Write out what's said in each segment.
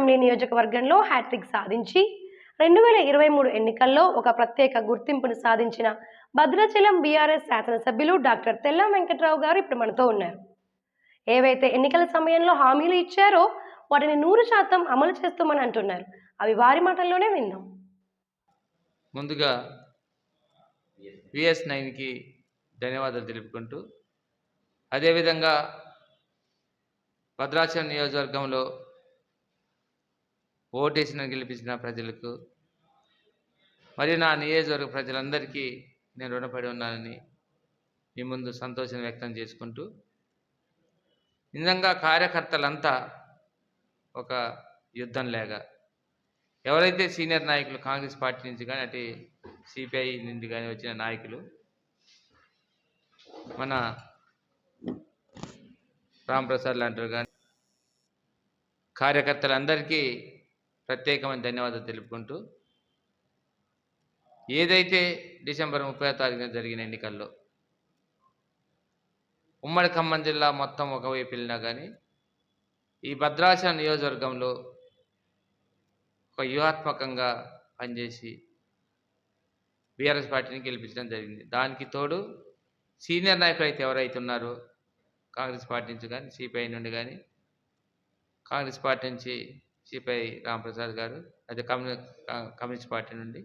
Assembly నియోజకవర్గంలో hat trick సాధించి రెండు వేల ఇరవై మూడు ఎన్నికల్లో ఒక ప్రత్యేక గుర్తింపును సాధించిన భద్రాచలం బీఆర్ఎస్ శాసనసభ్యులు డాక్టర్ తెల్ల వెంకట్రావు గారు ఇప్పుడు మనతో ఉన్నారు. ఏవైతే ఎన్నికల సమయంలో హామీలు ఇచ్చారో వాటిని నూరు శాతం అమలు చేస్తామని అంటున్నారు. అవి వారి మాటల్లోనే విందాం. ముందుగా విఎస్ నైన్కి ధన్యవాదాలు తెలుపుకుంటూ అదేవిధంగా భద్రాచలం నియోజకవర్గంలో ఓటేసిన గెలిపించిన ప్రజలకు. మరియు నా నియోజకవర్గ ప్రజలందరికీ నేను రుణపడి ఉన్నానని మీ ముందు సంతోషం వ్యక్తం చేసుకుంటూ నిజంగా కార్యకర్తలంతా ఒక యుద్ధం లేక ఎవరైతే సీనియర్ నాయకులు కాంగ్రెస్ పార్టీ నుంచి కానీ అటు సిపిఐ నుండి కానీ వచ్చిన నాయకులు మన రాంప్రసాద్ లాంటి కానీ కార్యకర్తలందరికీ ప్రత్యేకమైన ధన్యవాదాలు తెలుపుకుంటూ ఏదైతే డిసెంబర్ ముప్పై తారీఖున జరిగిన ఎన్నికల్లో ఉమ్మడి ఖమ్మం జిల్లా మొత్తం ఒకవైపు వెళ్ళినా కానీ ఈ భద్రాచలం నియోజకవర్గంలో ఒక వ్యూహాత్మకంగా పనిచేసి బీఆర్ఎస్ పార్టీని గెలిపించడం జరిగింది. దానికి తోడు సీనియర్ నాయకులు అయితే ఎవరైతే ఉన్నారో కాంగ్రెస్ పార్టీ నుంచి కానీ సిపిఐ నుండి కానీ కాంగ్రెస్ పార్టీ నుంచి సిపిఐ రామప్రసాద్ గారు అదే కమ్యూ కమ్యూనిస్ట్ పార్టీ నుండి.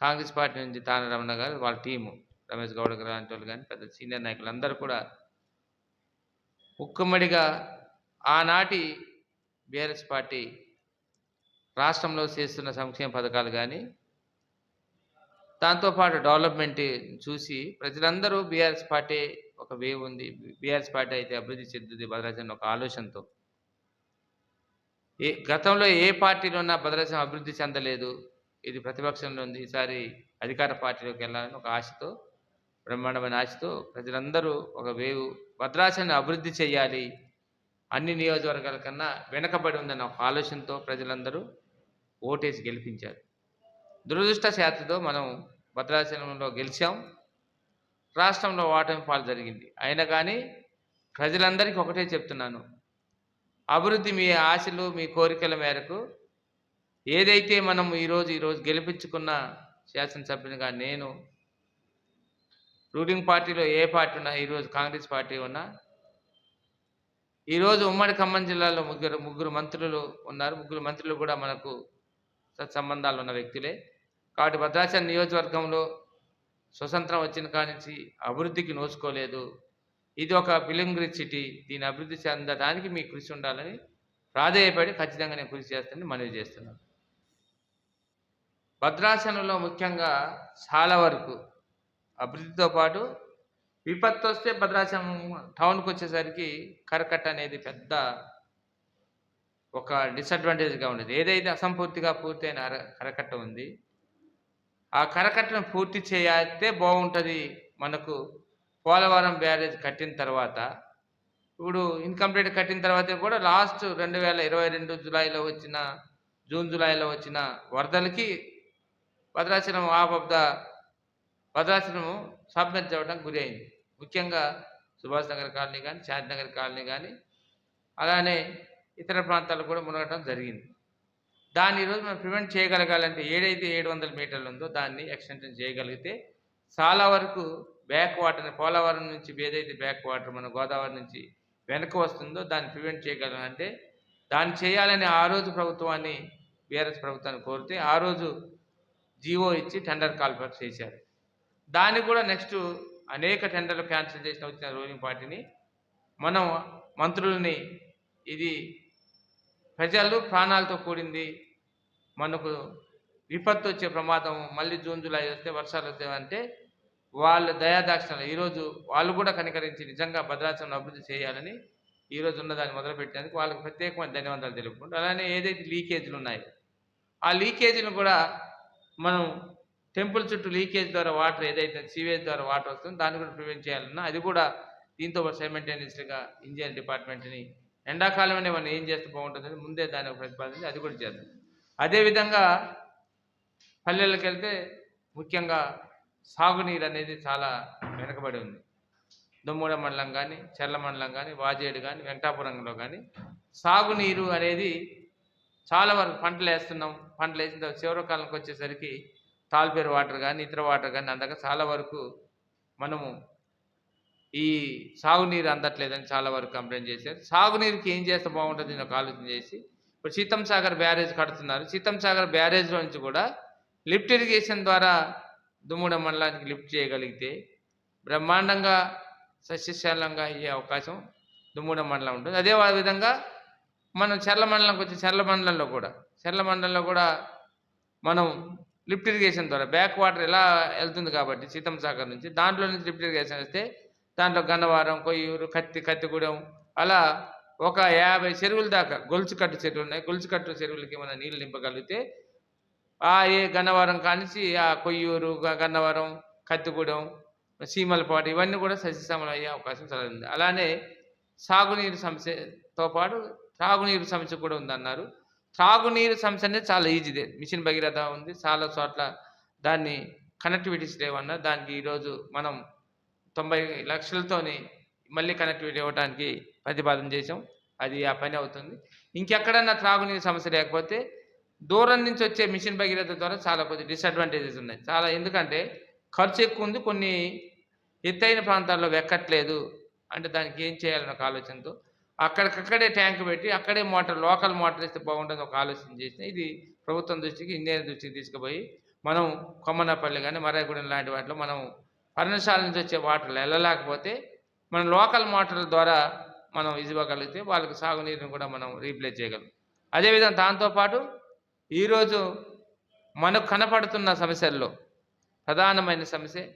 కాంగ్రెస్ పార్టీ నుంచి తాన రమణ గారు వాళ్ళ టీము రమేష్ గౌడ్ గారు లాంటి వాళ్ళు కానీ పెద్ద సీనియర్ నాయకులు అందరూ కూడా ఉక్కుమ్మడిగా ఆనాటి బీఆర్ఎస్ పార్టీ రాష్ట్రంలో చేస్తున్న సంక్షేమ పథకాలు కానీ దాంతోపాటు డెవలప్మెంట్ చూసి ప్రజలందరూ బీఆర్ఎస్ పార్టీ ఒక వేవ్ ఉంది. బీఆర్ఎస్ పార్టీ అయితే అభివృద్ధి చెందుతుంది భద్రాచలం ఒక ఆలోచనతో. ఏ గతంలో ఏ పార్టీలో ఉన్న భద్రాచలం అభివృద్ధి చెందలేదు. ఇది ప్రతిపక్షంలో ఉంది. ఈసారి అధికార పార్టీలోకి వెళ్ళాలని ఒక ఆశతో బ్రహ్మాండమైన ఆశతో ప్రజలందరూ ఒక వేవు భద్రాచలాన్ని అభివృద్ధి చేయాలి. అన్ని నియోజకవర్గాల కన్నా వెనకబడి ఉందన్న ఒక ఆలోచనతో ప్రజలందరూ ఓటేసి గెలిపించారు. దురదృష్ట శాతతో మనం భద్రాచలంలో గెలిచాం. రాష్ట్రంలో ఓటమి పాలు జరిగింది. అయినా కానీ ప్రజలందరికీ ఒకటే చెప్తున్నాను. అభివృద్ధి మీ ఆశలు మీ కోరికల మేరకు ఏదైతే మనం ఈరోజు ఈరోజు గెలిపించుకున్న శాసనసభ్యునిగా నేను రూలింగ్ పార్టీలో ఏ పార్టీ ఉన్నా ఈరోజు కాంగ్రెస్ పార్టీ ఉన్నా ఈరోజు ఉమ్మడి ఖమ్మం జిల్లాలో ముగ్గురు ముగ్గురు మంత్రులు ఉన్నారు. ముగ్గురు మంత్రులు కూడా మనకు సత్సంబంధాలు ఉన్న వ్యక్తులే. కాబట్టి భద్రాచలం నియోజకవర్గంలో స్వతంత్రం వచ్చిన కానించి అభివృద్ధికి నోచుకోలేదు. ఇది ఒక ఫిలింగ్రీ సిటీ. దీని అభివృద్ధి చెందడానికి మీ కృషి ఉండాలని ప్రాధేయపడి ఖచ్చితంగా నేను కృషి చేస్తానని మనవి చేస్తున్నాను. భద్రాసనంలో ముఖ్యంగా చాలా వరకు అభివృద్ధితో పాటు విపత్తు వస్తే భద్రాచలం టౌన్కి వచ్చేసరికి కరకట్ట అనేది పెద్ద ఒక డిసడ్వాంటేజ్గా ఉండేది. ఏదైతే అసంపూర్తిగా పూర్తయిన అర- కరకట్ట ఉంది ఆ కరకట్టను పూర్తి చేస్తే బాగుంటుంది మనకు పోలవరం బ్యారేజ్ కట్టిన తర్వాత ఇప్పుడు ఇన్కంప్లీట్ కట్టిన తర్వాత కూడా లాస్ట్ రెండు వేల ఇరవై రెండు జూలైలో వచ్చిన జూన్ జూలైలో వచ్చిన వరదలకి Bhadrachalam of of the Bhadrachalam submerge అవ్వడానికి గురి అయింది. ముఖ్యంగా సుభాష్ నగర్ కాలనీ కానీ శాంతినగర్ కాలనీ కానీ అలానే ఇతర ప్రాంతాలు కూడా మునగటం జరిగింది. దాన్ని ఈరోజు మనం ప్రివెంట్ చేయగలగాలంటే ఏడైతే ఏడు వందల మీటర్లు ఉందో దాన్ని ఎక్స్టెన్షన్ చేయగలిగితే చాలా వరకు బ్యాక్ వాటర్ని పోలవరం నుంచి ఏదైతే బ్యాక్ వాటర్ మన గోదావరి నుంచి వెనక వస్తుందో దాన్ని ప్రివెంట్ చేయగలగాలంటే దాన్ని చేయాలని ఆ రోజు ప్రభుత్వాన్ని బీఆర్ఎస్ ప్రభుత్వాన్ని కోరితే ఆ రోజు జీవో ఇచ్చి టెండర్ కాల్ఫర్ చేశారు. దాన్ని కూడా నెక్స్ట్ అనేక టెండర్లు క్యాన్సిల్ చేసిన వచ్చిన రూలింగ్ పార్టీని మనం మంత్రులని ఇది ప్రజలు ప్రాణాలతో కూడింది. మనకు విపత్తు వచ్చే ప్రమాదం మళ్ళీ జూన్ జూలై వస్తే వర్షాలు వస్తాయంటే వాళ్ళు దయాదాక్షిణాలు. ఈరోజు వాళ్ళు కూడా కనికరించి నిజంగా భద్రాచలం అభివృద్ధి చేయాలని ఈరోజు ఉన్నదాన్ని మొదలుపెట్టేందుకు వాళ్ళకి ప్రత్యేకమైన ధన్యవాదాలు తెలుపుకుంటూ అలానే ఏదైతే లీకేజీలు ఉన్నాయో ఆ లీకేజీలు కూడా మనం టెంపుల్ చుట్టూ లీకేజ్ ద్వారా వాటర్ ఏదైతే సీవేజ్ ద్వారా వాటర్ వస్తుందో దాన్ని కూడా ప్రివెంట్ చేయాలన్నా అది కూడా దీంతో సైమెంటేనియస్గా ఇంజనీర్ డిపార్ట్మెంట్ని ఎండాకాలం మనం ఏం చేస్తే బాగుంటుందని ముందే దాన్ని ప్రతిపాదించి అది కూడా చేద్దాం. అదేవిధంగా పల్లెలకు వెళ్తే ముఖ్యంగా సాగునీరు అనేది చాలా వెనకబడి ఉంది. దుమ్ముడ మండలం కానీ చెర్ల మండలం కానీ వాజేడు కానీ వెంకటాపురంలో కానీ సాగునీరు అనేది చాలా వరకు పంటలు వేస్తున్నాం. పంటలు వేసిన తర్వాత చివరికాలంకి వచ్చేసరికి తాల్పేరు వాటర్ కానీ ఇతర వాటర్ కానీ అందక చాలా వరకు మనము ఈ సాగునీరు అందట్లేదని చాలా వరకు కంప్లైంట్ చేశారు. సాగునీరుకి ఏం చేస్తే బాగుంటుంది ఒక ఆలోచన చేసి ఇప్పుడు సీతం సాగర్ బ్యారేజ్ కడుతున్నారు. సీతం సాగర్ బ్యారేజ్లో నుంచి కూడా లిఫ్ట్ ఇరిగేషన్ ద్వారా దుమ్ముడ మండలానికి లిఫ్ట్ చేయగలిగితే బ్రహ్మాండంగా సస్యశాలంగా అయ్యే అవకాశం దుమ్ముడ మండలం ఉంటుంది. అదే విధంగా మనం చర్ల మండలంకి వచ్చి చర్ల మండలంలో కూడా చర్ల మండలంలో కూడా మనం లిఫ్ట్ ఇరిగేషన్ ద్వారా బ్యాక్ వాటర్ ఎలా వెళ్తుంది కాబట్టి సీతం సాగర్ నుంచి దాంట్లో నుంచి లిఫ్ట్ ఇరిగేషన్ వస్తే దాంట్లో గన్నవరం కొయ్యూరు కత్తి కత్తిగూడెం అలా ఒక యాభై చెరువుల దాకా గొలుచుకట్టు చెరువులు ఉన్నాయి. గొలుచుకట్టు చెరువులకి మనం నీళ్ళు నింపగలిగితే ఆ ఏ గన్నవరం కానించి ఆ కొయ్యూరు గ- గన్నవరం కత్తిగూడెం సీమలపాటు ఇవన్నీ కూడా సస్యశ్యామలం అయ్యే అవకాశం చాలా ఉంది. అలానే సాగునీరు సమస్యతో పాటు త్రాగునీరు సమస్య కూడా ఉందన్నారు. త్రాగునీరు సమస్య అనేది చాలా ఈజీదే. మిషన్ భగీరథ ఉంది. చాలా చోట్ల దాన్ని కనెక్టివిటీస్ లేవన్నారు దానికి ఈరోజు మనం తొంభై లక్షలతోని మళ్ళీ కనెక్టివిటీ ఇవ్వడానికి ప్రతిపాదన చేసాం అది ఆ పని అవుతుంది. ఇంకెక్కడన్నా త్రాగునీరు సమస్య లేకపోతే దూరం నుంచి వచ్చే మిషన్ భగీరథ ద్వారా చాలా కొద్ది డిసడ్వాంటేజెస్ ఉన్నాయి. చాలా ఎందుకంటే ఖర్చు ఎక్కువ ఉంది కొన్ని ఎత్తైన ప్రాంతాల్లో వెక్కట్లేదు అంటే దానికి ఏం చేయాలని ఒక ఆలోచనతో అక్కడికక్కడే ట్యాంక్ పెట్టి అక్కడే మోటార్ లోకల్ మోటార్ ఇస్తే బాగుంటుంది ఒక ఆలోచన చేసిన ఇది ప్రభుత్వం దృష్టికి ఇంజనీర్ దృష్టికి తీసుకుపోయి మనం కొమ్మనపల్లి కానీ మరాయగూడెం లాంటి వాటిలో మనం పర్ణశాల నుంచి వచ్చే వాటర్లు వెళ్ళలేకపోతే మనం లోకల్ మోటార్ల ద్వారా మనం ఇవ్వగలిగితే వాళ్ళకి సాగునీరుని కూడా మనం రీప్లేస్ చేయగలం. అదేవిధంగా దాంతోపాటు ఈరోజు మనకు కనపడుతున్న సమస్యల్లో ప్రధానమైన సమస్య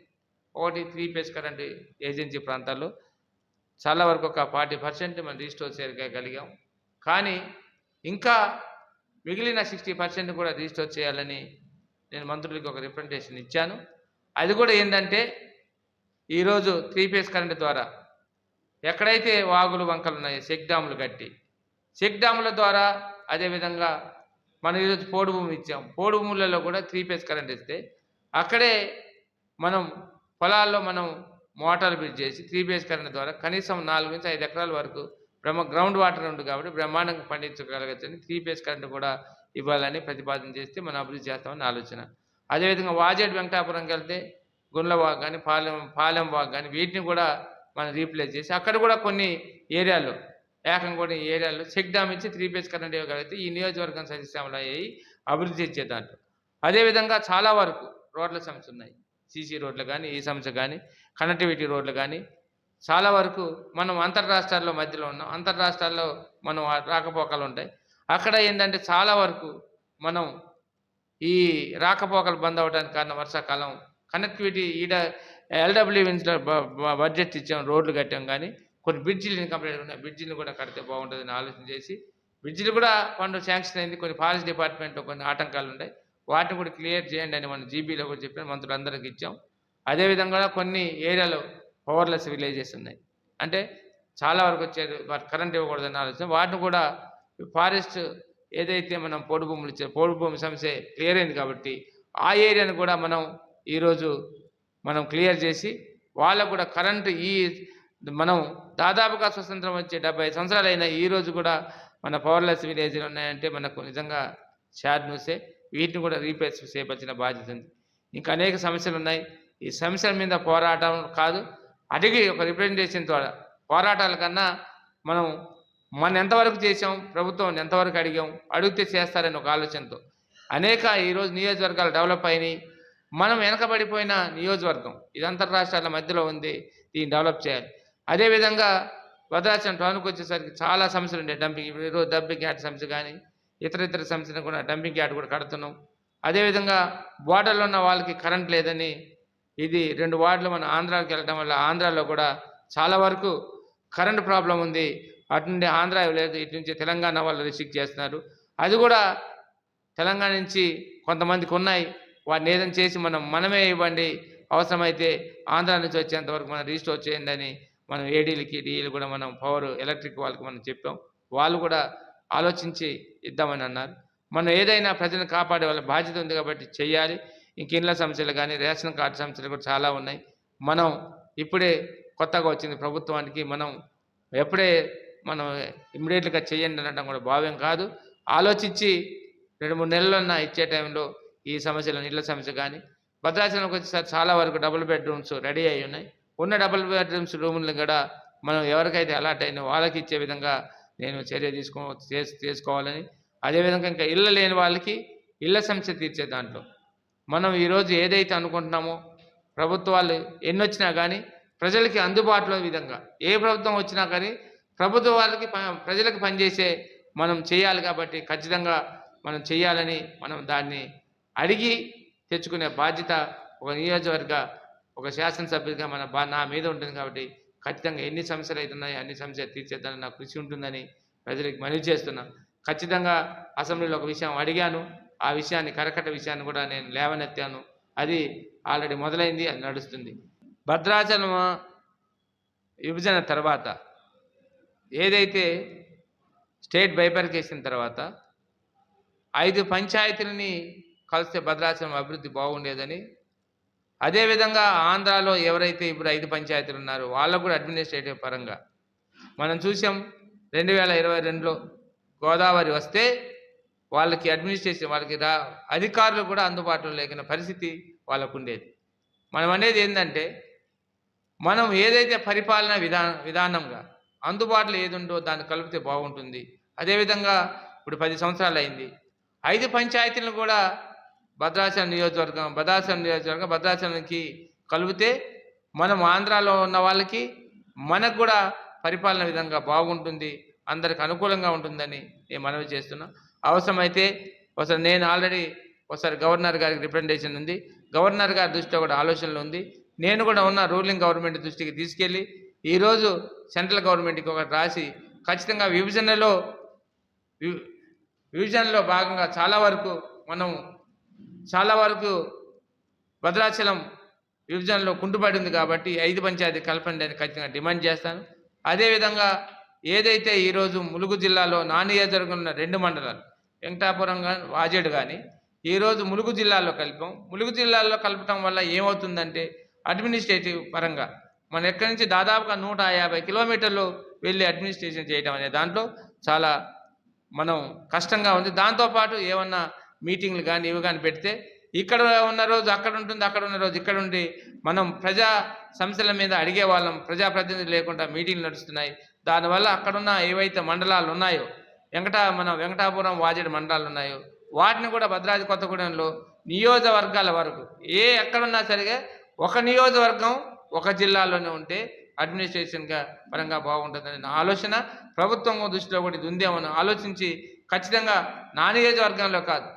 ఒకటి త్రీ పేస్ కరెంట్ ఏజెన్సీ ప్రాంతాల్లో చాలా వరకు ఒక ఫార్టీ పర్సెంట్ మనం రీస్టోర్ చేయగలిగాం కానీ ఇంకా మిగిలిన సిక్స్టీ పర్సెంట్ కూడా రీస్టోర్ చేయాలని నేను మంత్రులకి ఒక రిప్రజెంటేషన్ ఇచ్చాను. అది కూడా ఏంటంటే ఈరోజు త్రీ ఫేజ్ కరెంట్ ద్వారా ఎక్కడైతే వాగులు వంకలు ఉన్నాయో చెక్ డ్యాములు కట్టి చెక్ డ్యాముల ద్వారా అదేవిధంగా మనం ఈరోజు పోడు భూమి ఇచ్చాం. పోడు భూములలో కూడా త్రీ ఫేజ్ కరెంట్ ఇస్తే అక్కడే మనం పొలాల్లో మనం మోటార్ బిడ్ చేసి త్రీ ఫేజ్ కరెంట్ ద్వారా కనీసం నాలుగు నుంచి ఐదు ఎకరాల వరకు బ్రహ్మ గ్రౌండ్ వాటర్ ఉంది కాబట్టి బ్రహ్మాండంగా పండించగలగచ్చని త్రీ ఫేజ్ కరెంట్ కూడా ఇవ్వాలని ప్రతిపాదన చేస్తే మనం అభివృద్ధి చేస్తామని ఆలోచన. అదేవిధంగా వాజేడ్ వెంకటాపురంకి వెళ్తే గుండ్లవాగ్ కానీ పాలెం పాలెం వాగ్ కానీ వీటిని కూడా మనం రీప్లేస్ చేసి అక్కడ కూడా కొన్ని ఏరియాలో ఏకంగా ఈ ఏరియాలో చెక్ డ్యామ్ ఇచ్చి త్రీ పేజ్ కరెంట్ ఇవ్వగలిగితే ఈ నియోజకవర్గం సస్యశ్యామలు అయ్యి అభివృద్ధి ఇచ్చే దాంట్లో అదేవిధంగా చాలా వరకు రోడ్ల సమస్య ఉన్నాయి. సీసీ రోడ్లు కానీ ఈ సమస్య కానీ కనెక్టివిటీ రోడ్లు కానీ. చాలా వరకు మనం అంతర్రాష్ట్రాల్లో మధ్యలో ఉన్నాం. అంతర్రాష్ట్రాల్లో మనం రాకపోకలు ఉంటాయి. అక్కడ ఏంటంటే చాలా వరకు మనం ఈ రాకపోకలు బంద్ అవడానికి కారణం వర్షాకాలం. కనెక్టివిటీ ఈడ ఎల్డబ్ల్యూ బడ్జెట్ ఇచ్చాం రోడ్లు కట్టాం కానీ కొన్ని బ్రిడ్జిలు కంప్లీట్ ఉన్నాయి. బ్రిడ్జిలు కూడా కడితే బాగుంటుందని ఆలోచన చేసి బ్రిడ్జిలు కూడా ఫండ్ శాంక్షన్ అయింది. కొన్ని ఫారెస్ట్ డిపార్ట్మెంట్లో కొన్ని ఆటంకాలు ఉన్నాయి. వాటిని కూడా క్లియర్ చేయండి అని మన జీబీలో కూడా చెప్పిన మంత్రులందరికీ ఇచ్చాం. అదేవిధంగా కొన్ని ఏరియాలో పవర్లెస్ విలేజెస్ ఉన్నాయి. అంటే చాలా వరకు వచ్చేది వాటి కరెంట్ ఇవ్వకూడదని ఆలోచన. వాటిని కూడా ఫారెస్ట్ ఏదైతే మనం పోడు భూములు ఇచ్చే పోడు భూమి సమస్య క్లియర్ అయింది కాబట్టి ఆ ఏరియాను కూడా మనం ఈరోజు మనం క్లియర్ చేసి వాళ్ళకు కూడా కరెంటు ఈ మనం దాదాపుగా స్వతంత్రం వచ్చే డెబ్బై సంవత్సరాలు అయినా ఈరోజు కూడా మన పవర్లెస్ విలేజ్లు ఉన్నాయంటే మనకు నిజంగా షాడ్ న్యూసే వీటిని కూడా రీప్లేస్ చేపచ్చిన బాధ్యత ఉంది. ఇంకా అనేక సమస్యలు ఉన్నాయి. ఈ సమస్యల మీద పోరాటం కాదు. అడిగి ఒక రిప్రజెంటేషన్ ద్వారా పోరాటాల కన్నా మనం మనం ఎంతవరకు చేసాం ప్రభుత్వం ఎంతవరకు అడిగాం అడిగితే చేస్తారని ఒక ఆలోచనతో. అనేక ఈరోజు నియోజకవర్గాలు డెవలప్ అయినాయి. మనం వెనకబడిపోయిన నియోజకవర్గం ఇది అంతర్రాష్ట్రాల మధ్యలో ఉంది. దీన్ని డెవలప్ చేయాలి. అదేవిధంగా భద్రాచలం టౌన్కి వచ్చేసరికి చాలా సమస్యలు ఉండే. డంపింగ్ ఇప్పుడు ఈరోజు డంపింగ్ యార్డ్ సమస్య కానీ ఇతర ఇతర సమస్యలు కూడా డంపింగ్ యార్డ్ కూడా కడుతున్నాం. అదేవిధంగా బోర్డర్లో ఉన్న వాళ్ళకి కరెంట్ లేదని ఇది రెండు వార్డులు మన ఆంధ్రాకి వెళ్ళడం వల్ల ఆంధ్రాలో కూడా చాలా వరకు కరెంట్ ప్రాబ్లం ఉంది. అటు నుండి ఆంధ్ర లేదు ఇటు నుంచి తెలంగాణ వాళ్ళు రిస్ట్రిక్ట్ చేస్తున్నారు. అది కూడా తెలంగాణ నుంచి కొంతమందికి ఉన్నాయి. వాటిని ఏదైనా చేసి మనం మనమే ఇవ్వండి. అవసరమైతే ఆంధ్ర నుంచి వచ్చేంత వరకు మనం రిజిస్టర్ చేయండి అని మనం ఏడీలకి డిఈలు కూడా మనం పవర్ ఎలక్ట్రిక్ వాళ్ళకి మనం చెప్పాం. వాళ్ళు కూడా ఆలోచించి ఇద్దామని అన్నారు. మనం ఏదైనా ప్రజలను కాపాడే వాళ్ళ బాధ్యత ఉంది కాబట్టి చేయాలి ఇంక ఇండ్ల సమస్యలు కానీ రేషన్ కార్డు సమస్యలు కూడా చాలా ఉన్నాయి. మనం ఇప్పుడే కొత్తగా వచ్చింది ప్రభుత్వానికి మనం ఎప్పుడే మనం ఇమ్మీడియట్గా చేయండి అనడం కూడా భావ్యం కాదు. ఆలోచించి రెండు మూడు నెలలన్నా ఇచ్చే టైంలో ఈ సమస్యలు నీళ్ళ సమస్య కానీ భద్రాచలంకి వచ్చేసరికి చాలా వరకు డబుల్ బెడ్రూమ్స్ రెడీ అయి ఉన్నాయి. ఉన్న డబుల్ బెడ్రూమ్స్ రూములను కూడా మనం ఎవరికైతే అలాట్ అయినా వాళ్ళకి ఇచ్చే విధంగా నేను చర్య తీసుకో చేస్ చేసుకోవాలని అదేవిధంగా ఇంకా ఇళ్ళ లేని వాళ్ళకి ఇళ్ళ సమస్య తీర్చే దాంట్లో. మనం ఈరోజు ఏదైతే అనుకుంటున్నామో ప్రభుత్వాలు ఎన్ని వచ్చినా కానీ ప్రజలకి అందుబాటులో విధంగా ఏ ప్రభుత్వం వచ్చినా కానీ ప్రభుత్వ వాళ్ళకి ప్రజలకు పనిచేసే మనం చేయాలి కాబట్టి ఖచ్చితంగా మనం చేయాలని మనం దాన్ని అడిగి తెచ్చుకునే బాధ్యత ఒక నియోజకవర్గ ఒక శాసనసభ్యుడిగా మన బా నా మీద ఉంటుంది కాబట్టి ఖచ్చితంగా ఎన్ని సమస్యలు అవుతున్నాయి అన్ని సమస్యలు తీర్చేద్దాని నాకు కృషి ఉంటుందని ప్రజలకు మనవి చేస్తున్నా. ఖచ్చితంగా అసెంబ్లీలో ఒక విషయం అడిగాను. ఆ విషయాన్ని కరకట్ట విషయాన్ని కూడా నేను లేవనెత్తాను. అది ఆల్రెడీ మొదలైంది అది నడుస్తుంది. భద్రాచలం విభజన తర్వాత ఏదైతే స్టేట్ బైపర్కేషన్ తర్వాత ఐదు పంచాయతీలని కలిస్తే భద్రాచలం అభివృద్ధి బాగుండేదని అదేవిధంగా ఆంధ్రాలో ఎవరైతే ఇప్పుడు ఐదు పంచాయతీలు ఉన్నారో వాళ్ళకు కూడా అడ్మినిస్ట్రేటివ్ పరంగా మనం చూసాం రెండు వేల ఇరవై రెండులో గోదావరి వస్తే వాళ్ళకి అడ్మినిస్ట్రేషన్ వాళ్ళకి రా అధికారులు కూడా అందుబాటులో లేకున్న పరిస్థితి వాళ్ళకు ఉండేది మనం అనేది ఏంటంటే మనం ఏదైతే పరిపాలన విధాన విధానంగా అందుబాటులో ఏది ఉందో దాన్ని కలిపితే బాగుంటుంది. అదేవిధంగా ఇప్పుడు పది సంవత్సరాలు అయింది. ఐదు పంచాయతీలను కూడా భద్రాచలం నియోజకవర్గం భద్రాచలం నియోజకవర్గం భద్రాచలంకి కలిపితే మనం ఆంధ్రాలో ఉన్న వాళ్ళకి మనకు కూడా పరిపాలన విధంగా బాగుంటుంది అందరికి అనుకూలంగా ఉంటుందని నేను మనవి చేస్తున్నా. అవసరమైతే ఒకసారి నేను ఆల్రెడీ ఒకసారి గవర్నర్ గారికి రిప్రజెంటేషన్ ఉంది. గవర్నర్ గారి దృష్టిలో కూడా ఆలోచనలు ఉంది. నేను కూడా ఉన్న రూలింగ్ గవర్నమెంట్ దృష్టికి తీసుకెళ్ళి ఈరోజు సెంట్రల్ గవర్నమెంట్కి ఒకటి రాసి ఖచ్చితంగా విభజనలో వి- విభజనలో భాగంగా చాలా వరకు మనం చాలా వరకు భద్రాచలం విభజనలో కుంటుపడి ఉంది కాబట్టి ఐదు పంచాయతీ కలపండి అని ఖచ్చితంగా డిమాండ్ చేస్తాను. అదేవిధంగా ఏదైతే ఈరోజు ములుగు జిల్లాలో నా నియోజకవర్గంలో ఉన్న రెండు మండలాలు వెంకటాపురం కానీ వాజేడు కానీ ఈరోజు ములుగు జిల్లాలో కలిపాం. ములుగు జిల్లాలో కలపటం వల్ల ఏమవుతుందంటే అడ్మినిస్ట్రేటివ్ పరంగా మనం ఎక్కడి నుంచి దాదాపుగా నూట యాభై కిలోమీటర్లు వెళ్ళి అడ్మినిస్ట్రేషన్ చేయడం అనే దాంట్లో చాలా మనం కష్టంగా ఉంది. దాంతోపాటు ఏమన్నా మీటింగ్లు కానీ ఇవి కానీ పెడితే ఇక్కడ ఉన్న రోజు అక్కడ ఉంటుంది అక్కడ ఉన్న రోజు ఇక్కడ ఉండి మనం ప్రజా సమస్యల మీద అడిగే వాళ్ళం. ప్రజాప్రతినిధులు లేకుండా మీటింగ్లు నడుస్తున్నాయి. దానివల్ల అక్కడున్న ఏవైతే మండలాలు ఉన్నాయో వెంకట మన వెంకటాపురం వాజేడు మండలాలు ఉన్నాయో వాటిని కూడా భద్రాద్రి కొత్తగూడెంలో నియోజకవర్గాల వరకు ఏ ఎక్కడున్నా సరిగా ఒక నియోజకవర్గం ఒక జిల్లాలోనే ఉంటే అడ్మినిస్ట్రేషన్గా పరంగా బాగుంటుందని నా ఆలోచన. ప్రభుత్వం దృష్టిలో కూడా ఇది ఉందేమని ఆలోచించి ఖచ్చితంగా నా నియోజకవర్గంలో కాదు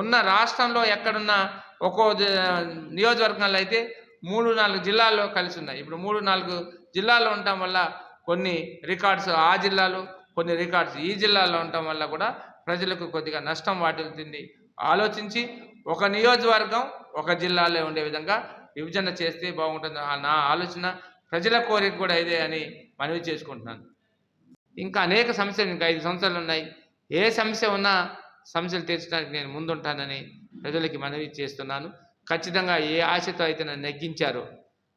ఉన్న రాష్ట్రంలో ఎక్కడున్నా ఒక్కో నియోజకవర్గంలో అయితే మూడు నాలుగు జిల్లాల్లో కలిసి ఉన్నాయి. ఇప్పుడు మూడు నాలుగు జిల్లాల్లో ఉండటం వల్ల కొన్ని రికార్డ్స్ ఆ జిల్లాలో కొన్ని రికార్డ్స్ ఈ జిల్లాలో ఉండటం వల్ల కూడా ప్రజలకు కొద్దిగా నష్టం వాటిల్తుంది ఆలోచించి ఒక నియోజకవర్గం ఒక జిల్లాలో ఉండే విధంగా విభజన చేస్తే బాగుంటుంది ఆ నా ఆలోచన. ప్రజల కోరిక కూడా ఇదే అని మనవి చేసుకుంటున్నాను. ఇంకా అనేక సమస్యలు ఇంకా ఐదు సంవత్సరాలు ఉన్నాయి. ఏ సమస్య ఉన్నా సమస్యలు తీర్చడానికి నేను ముందుంటానని ప్రజలకి మనవి చేస్తున్నాను. ఖచ్చితంగా ఏ ఆశతో అయితే నన్ను నెగ్గించారో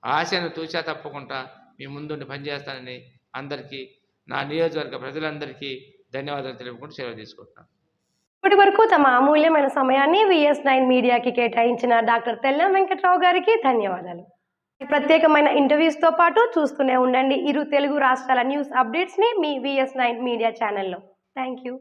ఆ ఆశను తూచా తప్పకుండా మీ ముందుండి పనిచేస్తానని అందరికీ నా నియోజకవర్గ ప్రజలందరికీ ధన్యవాదాలు తెలుపుకుంటూ సెలవు తీసుకుంటున్నాను. ఇప్పటి వరకు తమ అమూల్యమైన సమయాన్ని విఎస్ నైన్ మీడియాకి కేటాయించిన డాక్టర్ తెల్లం వెంకట్రావు గారికి ధన్యవాదాలు. ఈ ప్రత్యేకమైన ఇంటర్వ్యూస్తో పాటు చూస్తూనే ఉండండి. ఇరు తెలుగు రాష్ట్రాల న్యూస్ అప్డేట్స్ని మీ విఎస్ నైన్ మీడియా ఛానల్లో. Thank you.